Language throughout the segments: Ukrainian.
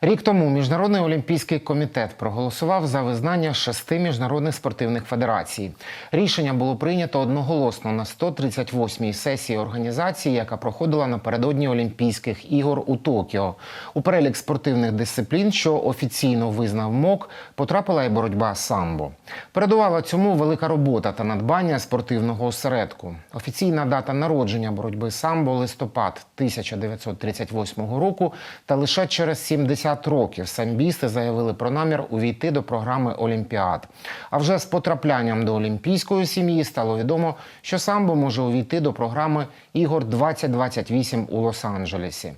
Рік тому Міжнародний олімпійський комітет проголосував за визнання шести міжнародних спортивних федерацій. Рішення було прийнято одноголосно на 138-й сесії організації, яка проходила напередодні Олімпійських ігор у Токіо. У перелік спортивних дисциплін, що офіційно визнав МОК, потрапила і боротьба самбо. Передувала цьому велика робота та надбання спортивного осередку. Офіційна дата народження боротьби самбо листопад 1938 року, та лише через 70 років самбісти заявили про намір увійти до програми Олімпіад. А вже з потраплянням до олімпійської сім'ї стало відомо, що самбо може увійти до програми Ігор 2028 у Лос-Анджелесі.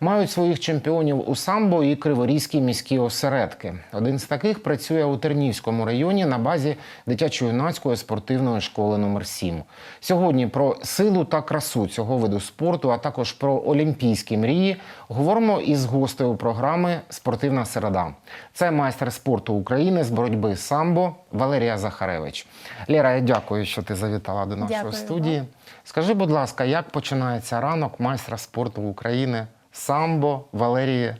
Мають своїх чемпіонів у самбо і криворізькі міські осередки. Один з таких працює у Тернівському районі на базі дитячо-юнацької спортивної школи номер 7 Сьогодні про силу та красу цього виду спорту, а також про олімпійські мрії, говоримо із гостею програми Спортивна середа. Це майстер спорту України з боротьби самбо Валерія Захаревич. Лєра, я дякую, що ти завітала до нашої Дякую студії. Скажи, будь ласка, як починається ранок майстра спорту України самбо Валерії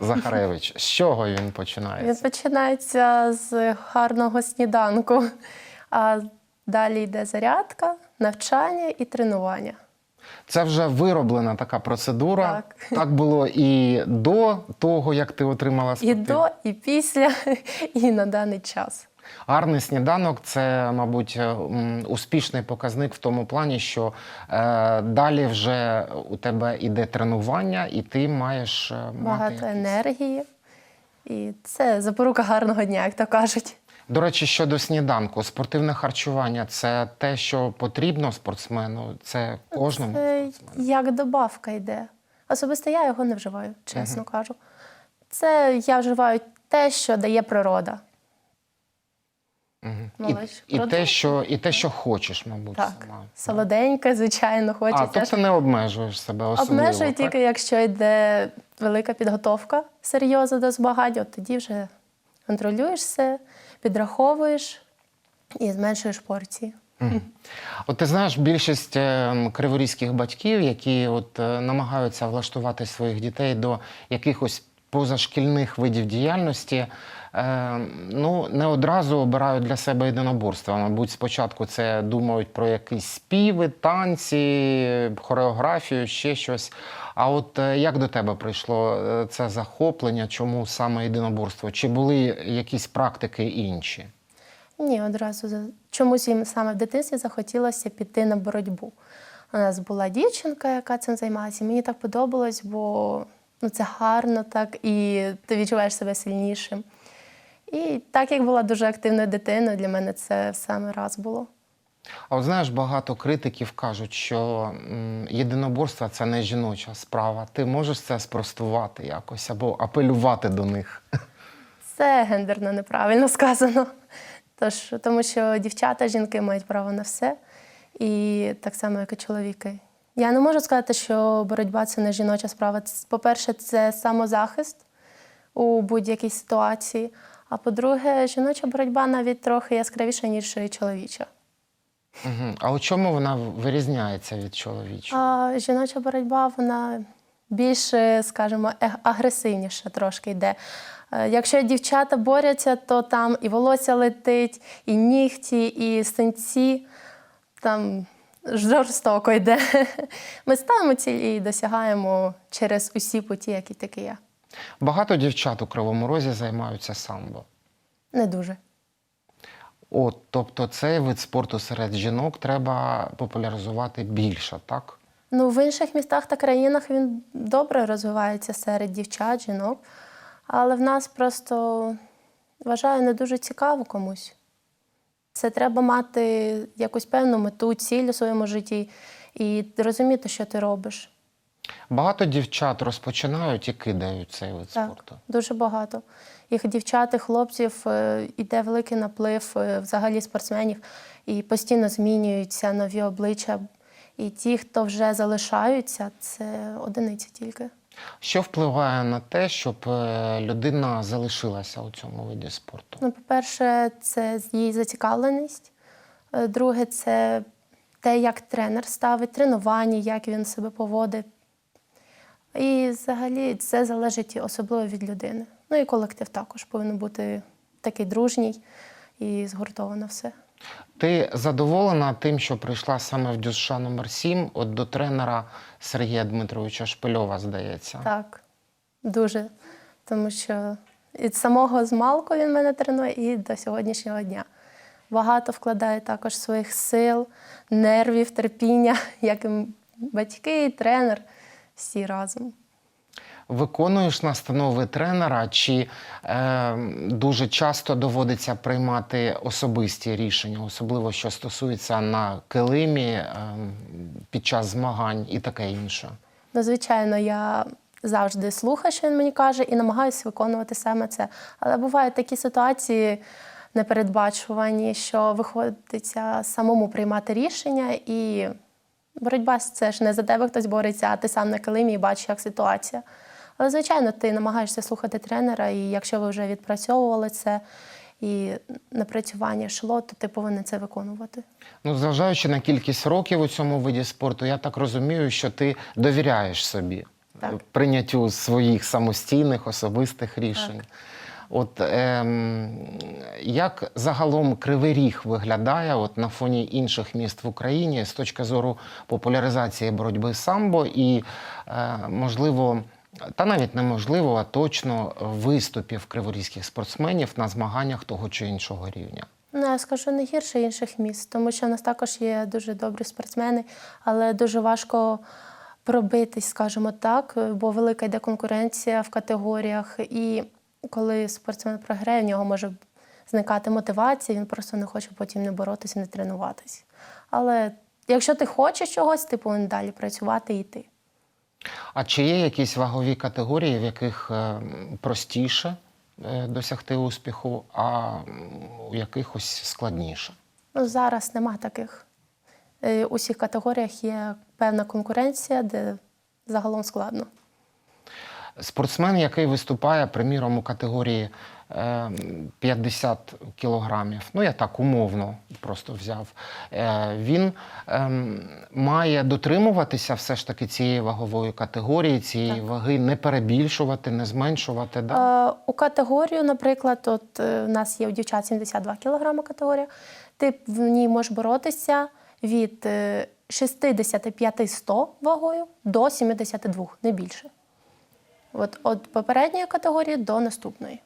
Захаревич? З чого він починає? Він починається з гарного сніданку, а далі йде зарядка, навчання і тренування. Це вже вироблена така процедура. Так. так було і до того, як ти отримала І до, і після, і на даний час. Гарний сніданок це, мабуть, успішний показник в тому плані, що е, далі вже у тебе іде тренування, і ти маєш е, мати Багато якісь- енергії. І це запорука гарного дня, як то кажуть. До речі, щодо сніданку, спортивне харчування це те, що потрібно спортсмену. Це кожному Це спортсмену. як добавка йде. Особисто я його не вживаю, чесно кажу. Це я вживаю те, що дає природа. Молодець. І, і, те, що, і те, що хочеш, мабуть, Так, сама. солоденьке, звичайно, А, хочеться. тобто не обмежуєш себе особливо. Обмежую так? тільки, якщо йде велика підготовка серйозна до змагань, от тоді вже контролюєш все, підраховуєш і зменшуєш порції. От ти знаєш, більшість е, криворізьких батьків, які от е, намагаються влаштувати своїх дітей до якихось позашкільних видів діяльності, е, ну не одразу обирають для себе єдиноборства. Мабуть, спочатку це думають про якісь співи, танці, хореографію, ще щось. А от е, як до тебе прийшло е, це захоплення? Чому саме єдиноборство? Чи були якісь практики інші? Ні, одразу чомусь їм саме в дитинстві захотілося піти на боротьбу. У нас була дівчинка, яка цим займалася. Мені так подобалось, бо ну, це гарно так, і ти відчуваєш себе сильнішим. І так як була дуже активною дитиною, для мене це саме раз було. А от знаєш, багато критиків кажуть, що єдиноборство це не жіноча справа. Ти можеш це спростувати якось або апелювати до них. Це гендерно неправильно сказано. Тож, тому що дівчата, жінки мають право на все, і так само, як і чоловіки. Я не можу сказати, що боротьба це не жіноча справа. По-перше, це самозахист у будь-якій ситуації. А по-друге, жіноча боротьба навіть трохи яскравіша, ніж чоловіча. Угу. А у чому вона вирізняється від чоловічої? А жіноча боротьба, вона більш, скажімо, е- агресивніша трошки йде. Е, Якщо дівчата борються, то там і волосся летить, і нігті, і синці. Там жорстоко йде. Ми ставимо ціль і досягаємо через усі путі, які такі є. Багато дівчат у Кривому Розі займаються самбо. Не дуже. От, тобто цей вид спорту серед жінок треба популяризувати більше, так? Ну, в інших містах та країнах він добре розвивається серед дівчат, жінок, але в нас просто вважаю не дуже цікаво комусь. Це треба мати якусь певну мету, ціль у своєму житті і розуміти, що ти робиш. Багато дівчат розпочинають і кидають цей вид Так, спорту. дуже багато. Їх дівчат, і хлопців е, іде великий наплив е, взагалі спортсменів, і постійно змінюються нові обличчя. І ті, хто вже залишаються, це одиниці тільки. Що впливає на те, щоб е, людина залишилася у цьому виді спорту? Ну, по-перше, це її зацікавленість. Е, Друге, це те, як тренер ставить тренування, як він себе поводить. І взагалі це залежить особливо від людини. Ну і колектив також повинен бути такий дружній і згуртовано все. Ти задоволена тим, що прийшла саме в Дюша номер 7 от до тренера Сергія Дмитровича Шпильова, здається. Так, дуже. Тому що від самого змалку він мене тренує і до сьогоднішнього дня. Багато вкладає також своїх сил, нервів, терпіння, як і батьки, і тренер, всі разом. Виконуєш настанови тренера, чи е, дуже часто доводиться приймати особисті рішення, особливо що стосується на килимі е, під час змагань і таке інше? Ну, звичайно, я завжди слухаю, що він мені каже, і намагаюся виконувати саме це. Але бувають такі ситуації непередбачувані, що виходиться самому приймати рішення, і боротьба це ж не за тебе хтось бореться, а ти сам на килимі і бачиш, як ситуація. Але, звичайно, ти намагаєшся слухати тренера, і якщо ви вже відпрацьовували це і напрацювання йшло, то ти повинен це виконувати. Ну, зважаючи на кількість років у цьому виді спорту, я так розумію, що ти довіряєш собі Так. прийняттю своїх самостійних особистих рішень. От ем, як загалом Кривий Ріг виглядає от, на фоні інших міст в Україні з точки зору популяризації боротьби самбо і, е, можливо, та навіть неможливо, а точно виступів криворізьких спортсменів на змаганнях того чи іншого рівня? Ну, я скажу не гірше інших міст, тому що в нас також є дуже добрі спортсмени, але дуже важко пробитись, скажімо так, бо велика йде конкуренція в категоріях. І коли спортсмен програє, в нього може зникати мотивація, він просто не хоче потім не боротися, не тренуватись. Але якщо ти хочеш чогось, ти повинен далі працювати і йти. А чи є якісь вагові категорії, в яких е, простіше е, досягти успіху, а у якихось складніше? Ну, зараз нема таких. Е, У всіх категоріях є певна конкуренція, де загалом складно. Спортсмен, який виступає, приміром, у категорії е, 50 кілограмів, ну я так умовно просто взяв, е, він ем, має дотримуватися все ж таки цієї вагової категорії, цієї ваги, не перебільшувати, не зменшувати. Да? Е, У категорію, наприклад, от е, у нас є у дівчат 72 кг категорія. Ти в ній можеш боротися від е, 65-100 вагою до 72, не більше. От від попередньої категорії до наступної.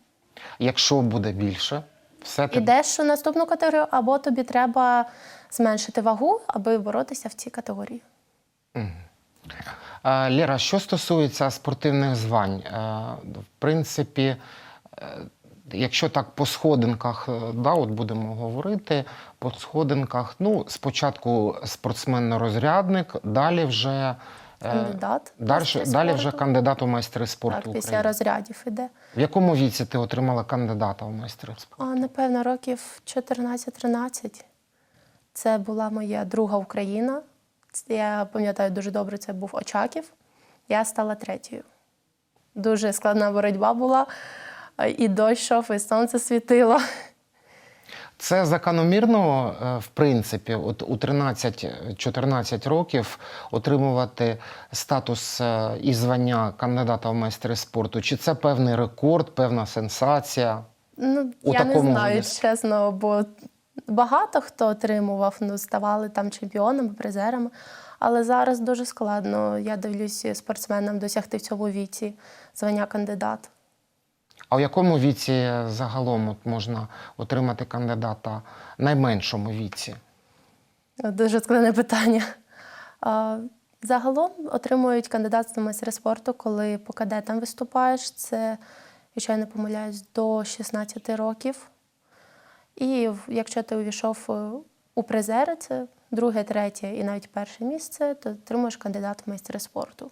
Якщо буде більше, все ти Ідеш у наступну категорію, або тобі треба зменшити вагу, аби боротися в цій категорії. Е, Лєра, що стосується спортивних звань, е, в принципі, е, якщо так по сходинках, е, да, от будемо говорити, по сходинках, ну, спочатку спортсмен-розрядник, далі вже. Е, Кандидат Далі, далі вже кандидат у майстри спорту Так, після України. розрядів іде. В якому віці ти отримала кандидата у майстри спорту? А, напевно, років 14-13. Це була моя друга Україна. Я пам'ятаю дуже добре, це був Очаків. Я стала третьою. Дуже складна боротьба була. І дощ і сонце світило. Це закономірно, е, в принципі, от у 13-14 років отримувати статус е, і звання кандидата в майстри спорту. Чи це певний рекорд, певна сенсація? Ну, У я не знаю, віці. чесно, бо багато хто отримував, ну, ставали там чемпіонами, призерами. Але зараз дуже складно. Я дивлюся спортсменам досягти в цьому віці звання кандидата. А в якому віці загалом от можна отримати кандидата найменшому віці? Дуже складне питання. Загалом отримують кандидатство в майстри спорту, коли по кадетам виступаєш. Це, якщо я не помиляюсь, до 16 років. І якщо ти увійшов е, у призери, це друге, третє і навіть перше місце, то отримуєш кандидат в майстри спорту.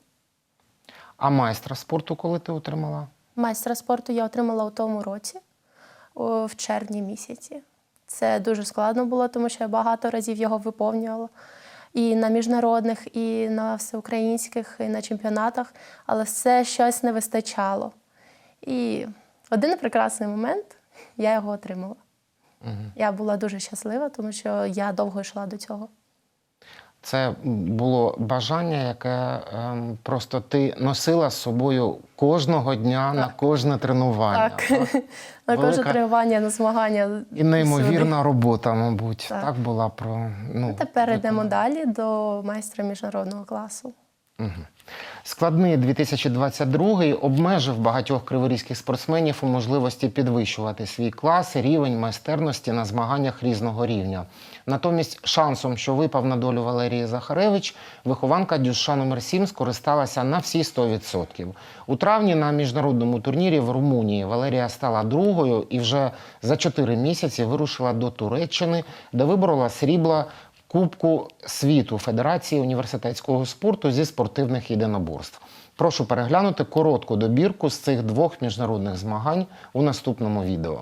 А майстра спорту, коли ти отримала? Майстра спорту я отримала у тому році, в червні місяці. Це дуже складно було, тому що я багато разів його виповнювала. І на міжнародних, і на всеукраїнських, і на чемпіонатах, але все щось не вистачало. І один прекрасний момент я його отримала. Я була дуже щаслива, тому що я довго йшла до цього. Це було бажання, яке ем, просто ти носила з собою кожного дня на кожне тренування. Так, на кожне тренування, на змагання. І неймовірна робота, мабуть, так, Так. була про ну Тепер йдемо далі до майстра міжнародного класу. Складний 2022 обмежив багатьох криворізьких спортсменів у можливості підвищувати свій клас рівень майстерності на змаганнях різного рівня. Натомість шансом, що випав на долю Валерії Захаревич, вихованка Дюша номер 7 скористалася на всі 100%. У травні на міжнародному турнірі в Румунії Валерія стала другою і вже за 4 місяці вирушила до Туреччини, де виборола срібла Кубку світу Федерації університетського спорту зі спортивних єдиноборств. Прошу переглянути коротку добірку з цих двох міжнародних змагань у наступному відео.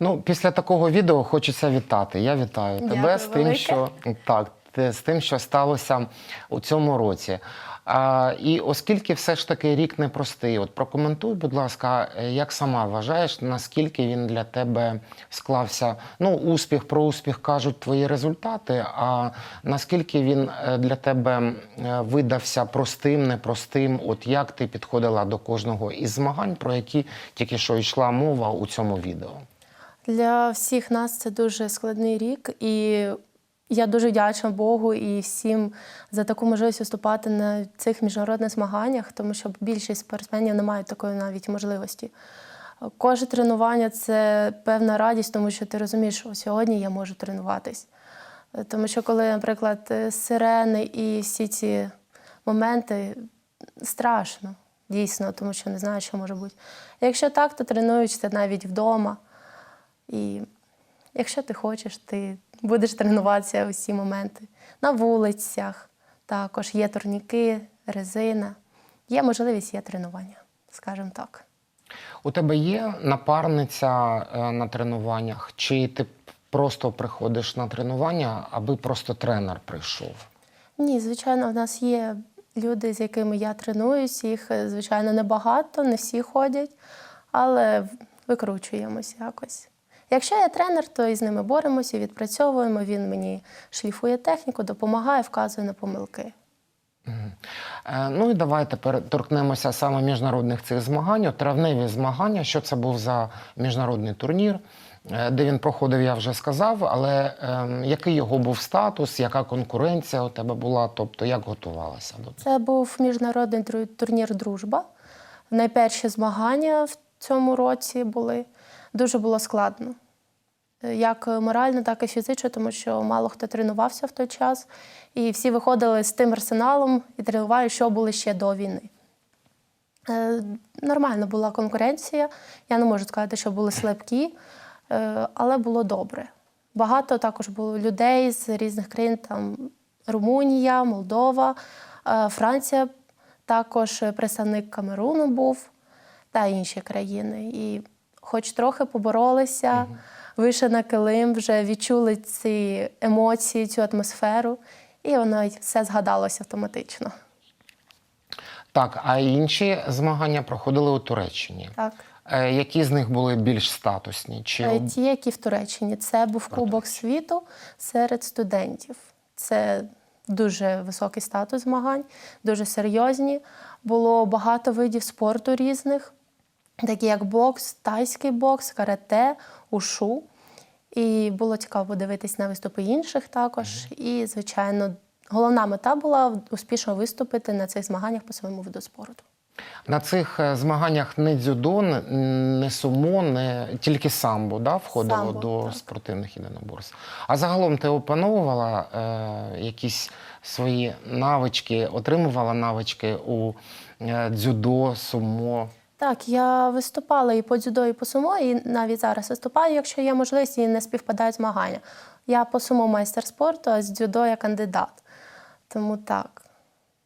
Ну, після такого відео хочеться вітати. Я вітаю тебе Дякую з тим, велике. що так, з тим, що сталося у цьому році. А, і оскільки все ж таки рік непростий, от прокоментуй, будь ласка, е, як сама вважаєш, наскільки він для тебе склався? Ну, успіх про успіх кажуть твої результати. А наскільки він е, для тебе е, видався простим, непростим? От як ти підходила до кожного із змагань, про які тільки що йшла мова у цьому відео? Для всіх нас це дуже складний рік, і я дуже вдячна Богу і всім за таку можливість виступати на цих міжнародних змаганнях, тому що більшість спортсменів не мають такої навіть можливості. Кожне тренування це певна радість, тому що ти розумієш, що сьогодні я можу тренуватись. Тому що коли, наприклад, сирени і всі ці моменти страшно, дійсно, тому що не знаю, що може бути. Якщо так, то тренуєшся навіть вдома. І якщо ти хочеш, ти будеш тренуватися у всі моменти. На вулицях також є турніки, резина. Є можливість, є тренування, скажімо так. У тебе є напарниця е, на тренуваннях, чи ти просто приходиш на тренування, аби просто тренер прийшов? Ні, звичайно, в нас є люди, з якими я тренуюсь. Їх, е, звичайно, небагато, не всі ходять, але викручуємось якось. Якщо я тренер, то і з ними боремося, відпрацьовуємо. Він мені шліфує техніку, допомагає, вказує на помилки. Е, Ну і давай тепер торкнемося саме міжнародних цих змагань. От Травневі змагання, що це був за міжнародний турнір, е, де він проходив, я вже сказав. Але ем, який його був статус, яка конкуренція у тебе була? Тобто як готувалася до цього? Це був міжнародний турнір Дружба. Найперші змагання в цьому році були. Дуже було складно. Е, Як морально, так і фізично, тому що мало хто тренувався в той час. І всі виходили з тим арсеналом і тренували, що були ще до війни. Е, Нормальна була конкуренція. Я не можу сказати, що були слабкі, е, але було добре. Багато також було людей з різних країн, там Румунія, Молдова, Франція, також представник Камеруну був та інші країни. І хоч трохи поборолися, вийшли на килим, вже відчули ці емоції, цю атмосферу, і воно все згадалося автоматично. Так, а інші змагання проходили у Туреччині. Так. Е, Які з них були більш статусні? Чи Е, Ті, які в Туреччині, це був Кубок світу серед студентів. Це дуже високий статус змагань, дуже серйозні. Було багато видів спорту різних, такі як бокс, тайський бокс, карате, ушу. І було цікаво подивитись на виступи інших також. І, звичайно, головна мета була успішно виступити на цих змаганнях по своєму виду спорту. На цих е, змаганнях не дзюдо, не- не сумо, не тільки самбо да, входило Самбо, до так. спортивних єдиноборств. А загалом ти опановувала е, якісь свої навички, отримувала навички у е, дзюдо, сумо. Так, я виступала і по дзюдо, і по сумо, і навіть зараз виступаю, якщо є можливість і не співпадають змагання. Я по сумо майстер спорту, а з дзюдо я кандидат. Тому так,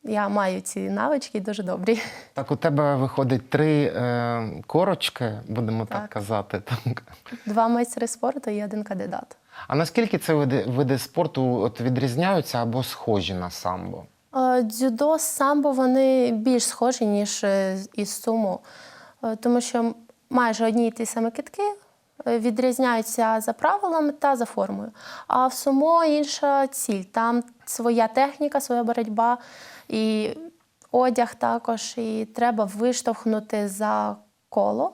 я маю ці навички дуже добрі. Так, у тебе виходить три е, корочки, будемо так, Так. казати. Так. Два майстри спорту і один кандидат. А наскільки ці види, види спорту от відрізняються або схожі на самбо? Е, Дзюдо, самбо вони більш схожі, ніж е, із сумо, Е, тому що майже одні й ті самі китки відрізняються за правилами та за формою. А в сумо інша ціль. Там своя техніка, своя боротьба і одяг також. І треба виштовхнути за коло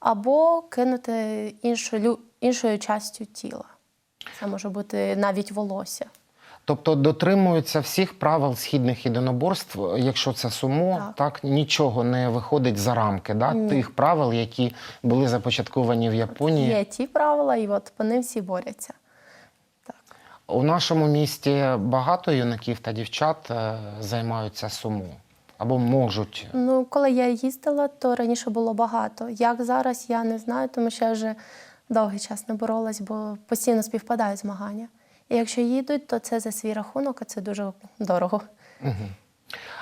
або кинути іншу, лю- іншою частю тіла. Це може бути навіть волосся. Тобто дотримуються всіх правил східних єдиноборств, якщо це сумо, так, Так. нічого не виходить за рамки да, тих правил, які були започатковані в Японії. Є ті правила, і от по ним всі борються. Так. У нашому місті багато юнаків та дівчат е, займаються сумо або можуть. Ну, коли я їздила, то раніше було багато. Як зараз, я не знаю, тому що я вже довгий час не боролась, бо постійно співпадають змагання. Якщо їдуть, то це за свій рахунок, а це дуже дорого.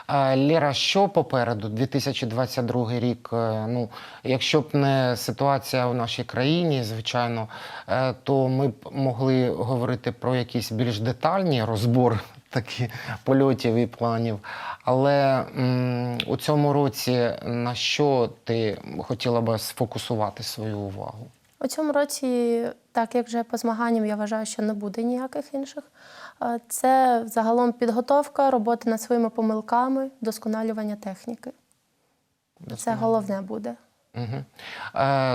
Е, Лєра, що попереду? 2022 рік. е, Ну, якщо б не ситуація в нашій країні, звичайно, е, то ми б могли говорити про якийсь більш детальні розбор такі польотів і планів. Але м, у цьому році на що ти хотіла би сфокусувати свою увагу? У цьому році, так як вже по змаганням, я вважаю, що не буде ніяких інших. Е, Це загалом підготовка, робота над своїми помилками, вдосконалювання техніки. Це головне буде. Угу.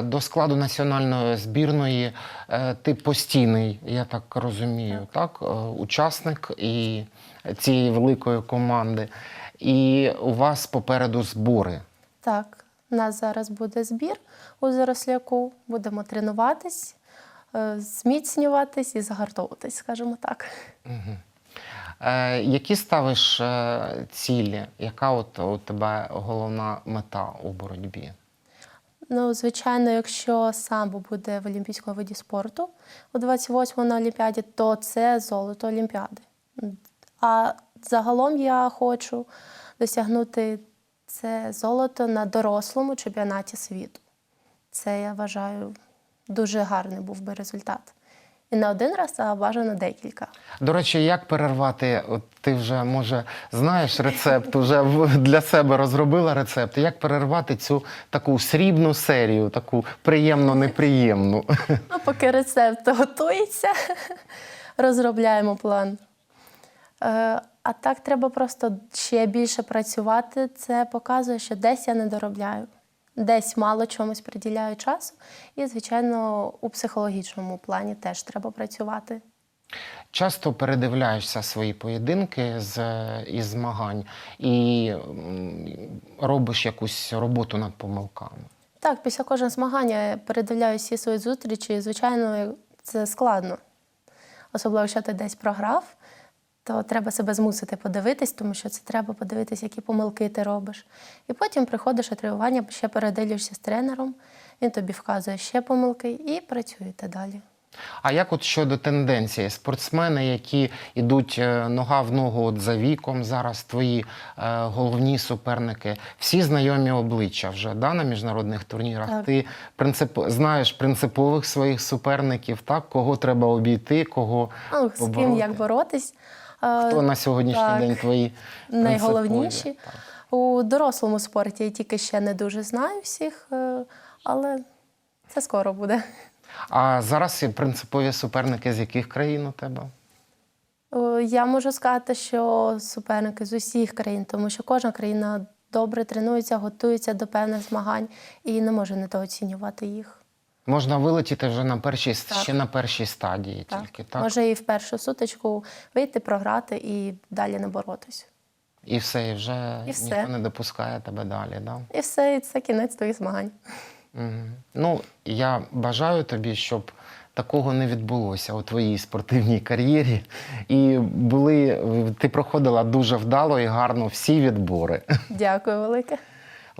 До складу національної збірної е, ти постійний, я так розумію, так. Е, учасник і цієї великої команди. І у вас попереду збори. Так, у нас зараз буде збір у Заросляку. Будемо тренуватись, е, зміцнюватись і загартовуватись, скажімо так. Е, які ставиш е, цілі? Яка от у тебе головна мета у боротьбі? Ну, звичайно, якщо самбо буде в олімпійському виді спорту у 28-му на Олімпіаді, то це золото Олімпіади. А загалом я хочу досягнути це золото на дорослому чемпіонаті світу. Це я вважаю дуже гарний був би результат. І не один раз, а бажано декілька. До речі, як перервати? От ти вже може знаєш рецепт, вже для себе розробила рецепт. Як перервати цю таку срібну серію, таку приємно-неприємну? Ну, поки рецепт готується, розробляємо план. А так треба просто ще більше працювати. Це показує, що десь я не доробляю, десь мало чомусь приділяю часу. І, звичайно, у психологічному плані теж треба працювати. Часто передивляєшся свої поєдинки з із змагань і робиш якусь роботу над помилками. Так, після кожного змагання я передивляю всі свої зустрічі, і, звичайно, це складно. Особливо, якщо ти десь програв, то треба себе змусити подивитись, тому що це треба подивитись, які помилки ти робиш. І потім приходиш на тренування, ще передивлюєшся з тренером, він тобі вказує ще помилки і працюєте далі. А як от щодо тенденції? Спортсмени, які йдуть е, нога в ногу от за віком, зараз твої е, головні суперники, всі знайомі обличчя вже да, на міжнародних турнірах. Так. Ти принцип, знаєш принципових своїх суперників, так? кого треба обійти, кого Ну, з ким як боротись. Е, Хто на сьогоднішній так. день твої найголовніші. Так. У дорослому спорті я тільки ще не дуже знаю всіх, е, але це скоро буде. А зараз принципові суперники з яких країн у тебе? Я можу сказати, що суперники з усіх країн, тому що кожна країна добре тренується, готується до певних змагань і не може недооцінювати їх. Можна вилетіти вже на першій Так. ще на першій стадії, Так. тільки так. Може і в першу сутичку вийти, програти і далі не боротись. І все, і вже І все. ніхто не допускає тебе далі. Да? І все, і це кінець твоїх змагань. Мгм. Ну, я бажаю тобі, щоб такого не відбулося у твоїй спортивній кар'єрі. І були, ти проходила дуже вдало і гарно всі відбори. Дякую велике.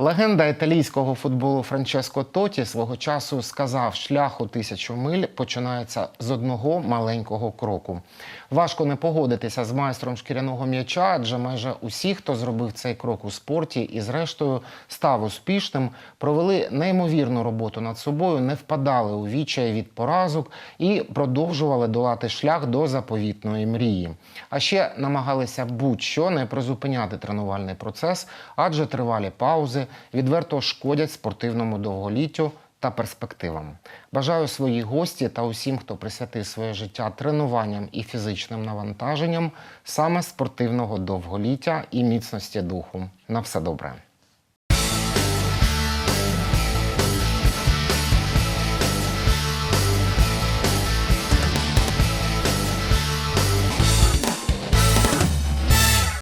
Легенда італійського футболу Франческо Тоті свого часу сказав: шлях у тисячу миль починається з одного маленького кроку. Важко не погодитися з майстром шкіряного м'яча, адже майже усі, хто зробив цей крок у спорті і, зрештою, став успішним, провели неймовірну роботу над собою, не впадали у відчай від поразок і продовжували долати шлях до заповітної мрії. А ще намагалися будь-що не призупиняти тренувальний процес, адже тривалі паузи відверто шкодять спортивному довголіттю та перспективам. Бажаю своїй гості та усім, хто присвятив своє життя тренуванням і фізичним навантаженням, саме спортивного довголіття і міцності духу. На все добре.